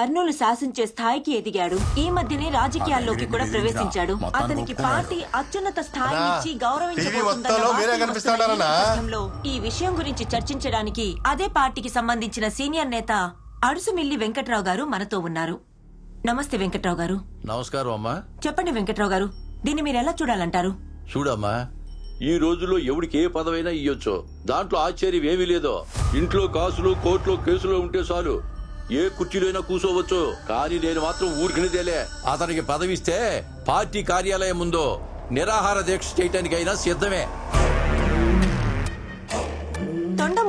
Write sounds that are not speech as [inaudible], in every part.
కర్నూలు శాసించే స్థాయికి ఎదిగాడు. ఈ మధ్యనే రాజకీయాల్లోకి కూడా ప్రవేశించాడు. అతనికి పార్టీ అత్యున్నత మీరే కనిపిస్తాడారన్నా? గౌరవించబోతుందన్న ఈ విషయం గురించి చర్చించడానికి అదే పార్టీకి సంబంధించిన సీనియర్ నేత అడుసుమిల్లి వెంకట్రావు గారు మనతో ఉన్నారు. నమస్తే వెంకట్రావు గారు. నమస్కారం అమ్మా. చెప్పండి వెంకట్రావు గారు దీన్ని మీరు ఎలా చూడాలంటారు? చూడమ్మా ఈ రోజుల్లో ఎవడికి ఏ పదవైనా ఇయ్యొచ్చు. దాంట్లో ఆశ్చర్యం ఏమీ లేదో. ఇంట్లో కాసులు కోర్టులో కేసులు ఉంటే చాలు. ఏ కుర్చీలోనైనా కూర్చోవచ్చు కానీ నేను మాత్రం ఊరికినదేలే అతనికి పదవిస్తే పార్టీ కార్యాలయం ముందు నిరాహార దీక్ష చేయటానికైనా సిద్ధమే.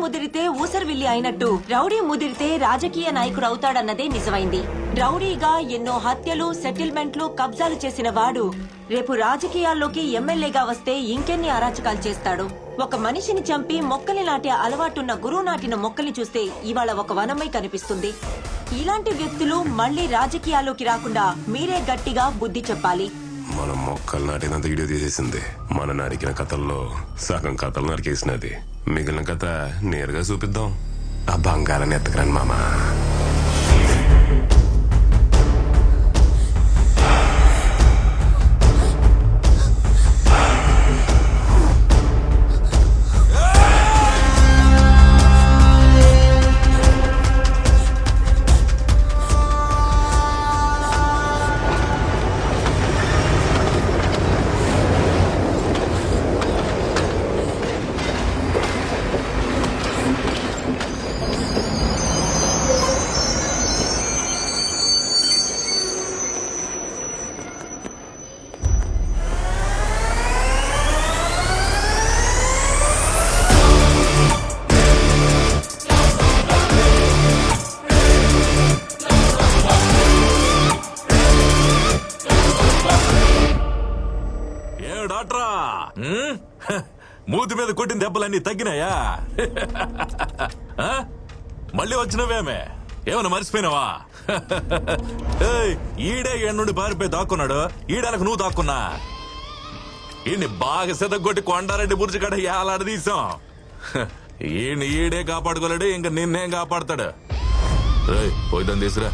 ముదిరితే ఊసర్విల్లి అయినట్టు. రౌడీ ముదిరితే రాజకీయ నాయకుడు అవుతాడన్నదే నిజమైంది. రౌడీగా ఎన్నో హత్యలు సెటిల్మెంట్లు కబ్జాలు చేసిన వాడు రేపు రాజకీయాల్లోకి ఎమ్మెల్యేగా వస్తే ఇంకెన్ని అరాచకాలు చేస్తాడు? ఒక మనిషిని చంపి మొక్కలు నాటే అలవాటున్న గురువు నాటిన మొక్కల్ని చూస్తే ఇవాళ ఒక వనమై కనిపిస్తుంది. ఇలాంటి వ్యక్తులు మళ్ళీ రాజకీయాల్లోకి రాకుండా మీరే గట్టిగా బుద్ధి చెప్పాలి. మనం మొక్కలు నాటినంత వీడియో తీసేసింది. మన నరికిన కథల్లో సగం కథలు నరికేసినది. మిగిలిన కథ నేరుగా చూపిద్దాం. ఆ బంగారాన్ని ఎత్తకరాను మామా. హ, మూతి మీద కొట్టిన దెబ్బలన్నీ తగ్గినాయా? మళ్ళీ వచ్చినవేమే? ఏమన్నా మర్చిపోయినావా? ఏయ్, ఈడే నుండి పారిపోయి దాక్కున్నాడు. ఈడలకు నువ్వు దాక్కున్నా. ఈయన్ని బాగా సెదగొట్టి కొండారెడ్డి బుర్జి కడ ఏలాడదీశాం ఈయన్ని ఈడే కాపాడుకోలేడు ఇంక నిన్నేం కాపాడతాడు? పోయిద్దాం తీసురా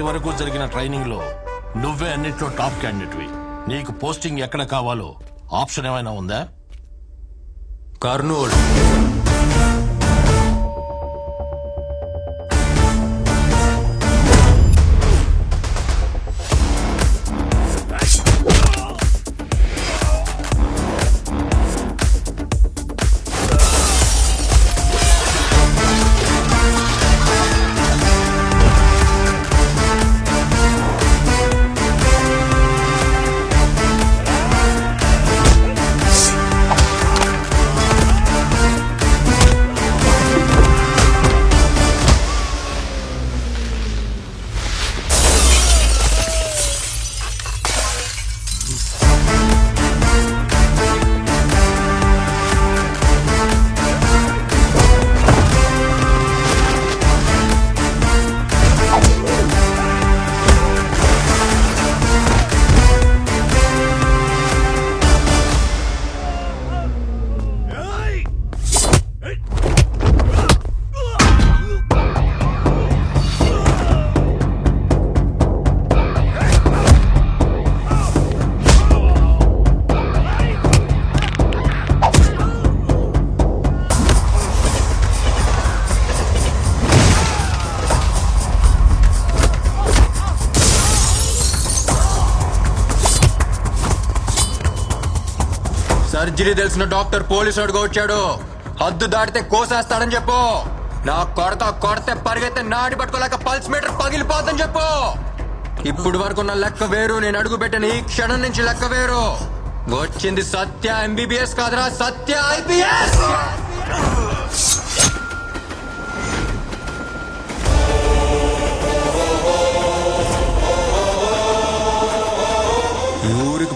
ఇప్పటి వరకు జరిగిన ట్రైనింగ్లో నువ్వే అన్నిట్లో టాప్ క్యాండిడేట్వి. నీకు పోస్టింగ్ ఎక్కడ కావాలో ఆప్షన్ ఏమైనా ఉందా? కర్నూలు. సర్జరీ తెలిసిన డాక్టర్ పోలీసు వాడుగా వచ్చాడు. హద్దు దాటితే కోసేస్తాడని చెప్పు. నా కొడత కొడితే పరిగెత్తే నాడి పట్టుకోలేక పల్స్ మీటర్ పగిలిపోద్దని చెప్పు. ఇప్పుడు వరకు నా లెక్క వేరు నేను అడుగు పెట్టిన ఈ క్షణం నుంచి లెక్క వేరు. వచ్చింది సత్య ఎంబీబీఎస్ కాదురా సత్య ఐబీఎస్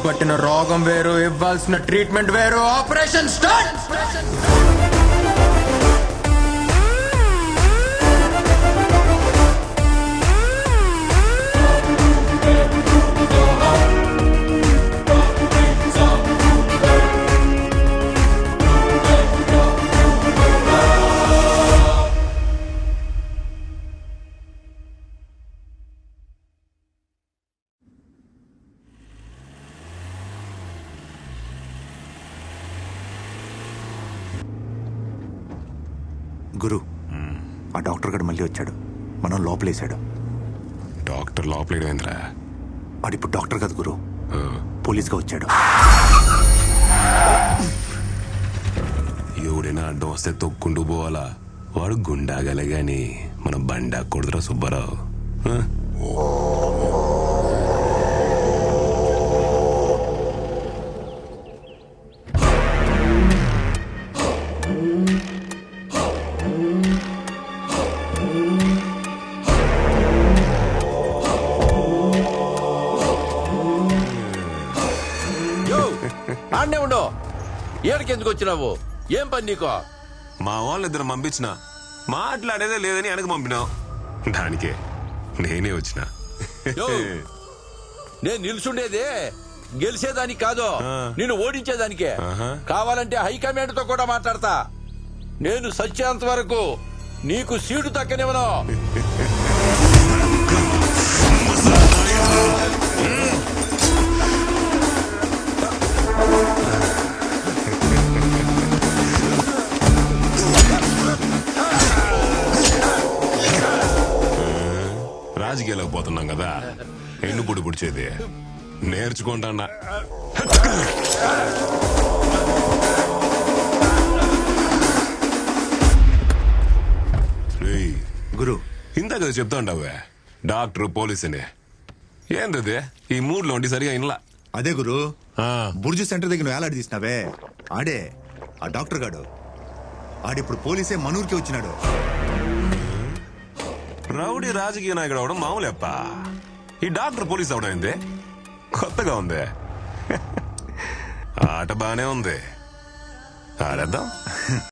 పట్టిన రోగం వేరు ఇవ్వాల్సిన ట్రీట్మెంట్ వేరు. ఆపరేషన్ స్టార్ట్ గురు ఆ డాక్టర్ గడు మళ్ళీ వచ్చాడు. మనం లోపలేశాడు. డాక్టర్ లోపలేడేంద్రా వాడిప్పుడు డాక్టర్ కాదు గురు. పోలీస్గా వచ్చాడు. ఎవడైనా అడ్డం వస్తే తొక్కుంటూ పోవాలా? వాడు గుండాగలే గాని మన బండా కొడుతురా సుబ్బారావు. ఆ? ఏడికి ఎందుకు వచ్చినావు? ఏం పని నీకో? మా వాళ్ళు ఇద్దరు పంపించిన. మాట్లాడేదే లేదని వెనక పంపినావు దానికే నేనే వచ్చిన. యో నేను నిల్చుండేదే. గెలిచేదానికి కాదు. ఆ. నిన్ను ఓడించేదానికే. ఆహా. కావాలంటే హైకమాండ్తో కూడా మాట్లాడతా. నేను సత్యాంత వరకు నీకు సీటు దక్కనివ్వను [laughs] కదా? ఎన్ను పుడి పుడిచేది? నేర్చుకుంటా గురు. ఇంత కదా చెప్తా ఉంటావే డాక్టర్ పోలీస్ అని ఏందది ఈ మూడ్లో ఉండి సరిగా ఇన్లా. అదే గురు. ఆ, బుర్జు సెంటర్ దగ్గర నువ్వు వేలాడి తీసినావే? ఆడే ఆ డాక్టర్ గాడు. ఆడిప్పుడు పోలీసే మనూరికి వచ్చినాడు. రౌడీ రాజకీయ నాయకుడు అవడం మామూలేప్ప? ఈ డాక్టర్ పోలీస్ అవడం ఏంది కొత్తగా ఉంది. [laughs] ఆట బానే ఉంది. ఆడేద్దాం.